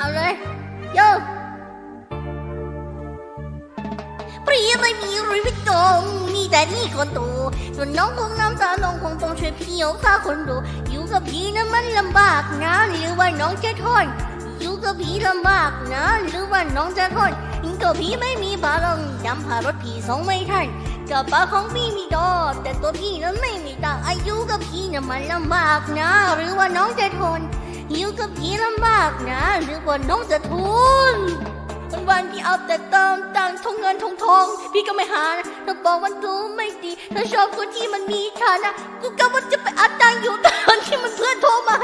เอาเยโยปรีไม่มีรุยพิจงมีแต่นี่คนโตส่วนน้องคงน้ำตาน้องคงต้องช่วยพี่เอาค่าคนโตอยู่กับพี่นั้นมันลำบากนะหรือว่าน้องจะทนอยู่กับพี่ลำบากนะหรือว่าน้องจะทนกับพี่ไม่มีบาลังยำพารถพี่สองไม่ทันกับป้าของพี่มีดอแต่ตัวพี่นั้นไม่มีตาอายุกับพี่นะมันลำบากนะ หรือว่าน้องจะทน หิวกับพี่ลำบากนะหรือว่าน้องจะทนวันวันๆพี่เอาแต่เติมตังค์ทงเงินทงทอง พี่ก็ไม่หานะถ้าบอกวันดูไม่ดีถ้าชอบคนที่มันมีฐานะกูก็ว่าจะไปอัดตังอยู่ตอนที่มันเพื่อนโทรมา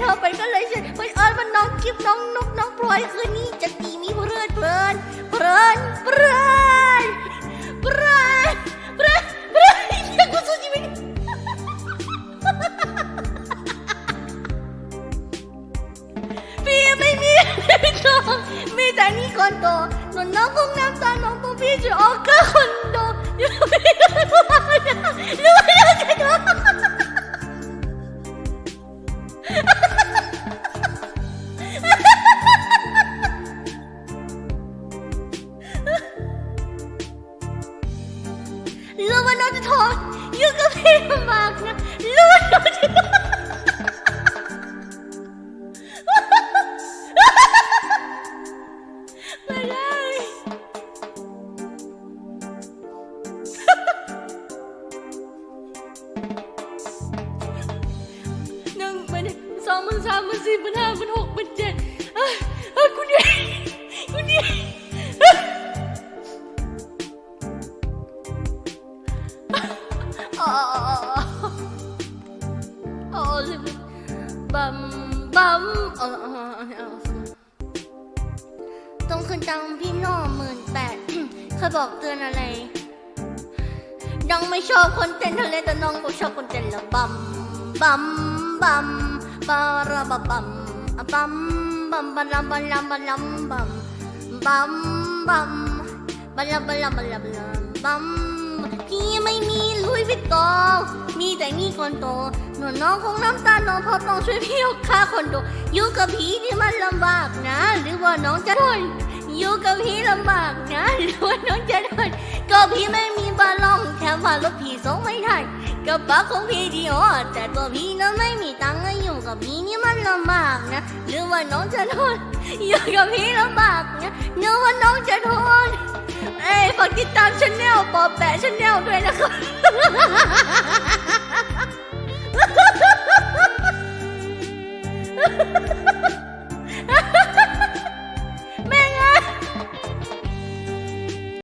เธอไปก็เลยเชื่อไปเอิญมันน้องกิฟน้องนกน้องพลอยคืนนี้จะตีมีเพลินเพลินเพลินเพลินเพลินเพลินเพลินยากกูสู้ชีวิตพี่ไม่มีน้องมีแต่นี่คนโตส่วนน้องคงน้ำตาน้องคงพี่จะออกก็คนโตอยู่ไม่ได้ว่านะ รู้ยังไงน้องรู้ว่าน้องจะท้องอยู่กับพี่ลำบากนะรู้ว่าน้องจะไม่ได้หนึ่งหมันสองหมันสามหมันสี่หมันห้าหมันหกหมันเจ็ดเอ้ยเอ้ยกูเหนื่อยกูเหนื่ย บัมบัมอ๋ออต้องขึ้นตังพี่น้องหมื่นแปดเคยบอกเตือนอะไร น้องไม่ชอบคนเต้นทะเลแต่น้องก็ชอบคนเต้นละบัมบัมบัมบาราบะบัมอะบัมบัมบาลาบาลาบาลัมบัมบัมบัมบาลาบาลาบาลาบาลาบัม พี่ไม่มีลุยวิตตองมีแต่นี่คนโตหนูน้องคงน้ำตาน้องพราะต้องช่วยพี่ยกค่าคอนโดอยู่กับพี่นี่มันลำบากนะ หรือว่าน้องจะทนอยู่กับพี่ลำบากนะหรือว่าน้องจะทนก็พี่ไม่มีบาลองแถมว่ารถพี่ส่งไม่ทันกับปาของพี่ดีอ๋อแต่ตัวพี่นั้นไม่มีตังค์อยู่กับพี่นี่มันลำบากนะ หรือว่าน้องจะทนอยู่กับพี่ลำบากนะหรือว่าน้องจะทน เอ้ยฝากติดตามชาแนลปอแปะชาแนลด้วยนะครับ